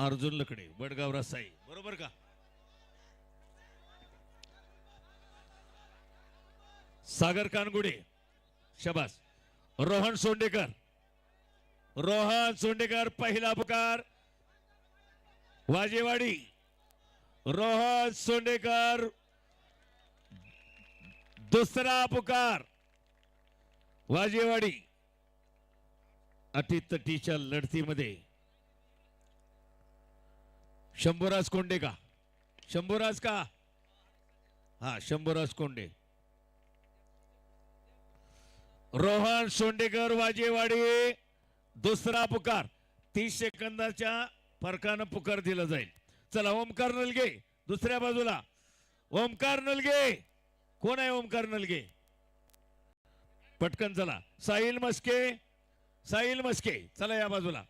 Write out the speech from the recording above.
अर्जुन लकडे वडगाव रसाई बरोबर का? सागर कानगुडे शबास. रोहन सोंडेकर रोहन सोंडेकर पहिला पुकार. वाजेवाडी रोहन सोंडेकर. दुसरा पुकार. वाजेवाडी अटीतटीच्या लढतीमध्ये शंभूराज कोंडे का? शंभूराज का? हा शंभूराज कोंडे. रोहन सोंडेकर वाजेवाडी. दुसरा पुकार. तीस सेकंदाच्या फरकानं पुकार दिला जाईल. चला ओमकार नलगे. दुसऱ्या बाजूला. ओमकार नलगे. कोण आहे ओमकार नलगे? पटकन चला. साहिल मस्के. साहिल मस्के. चला या बाजूला.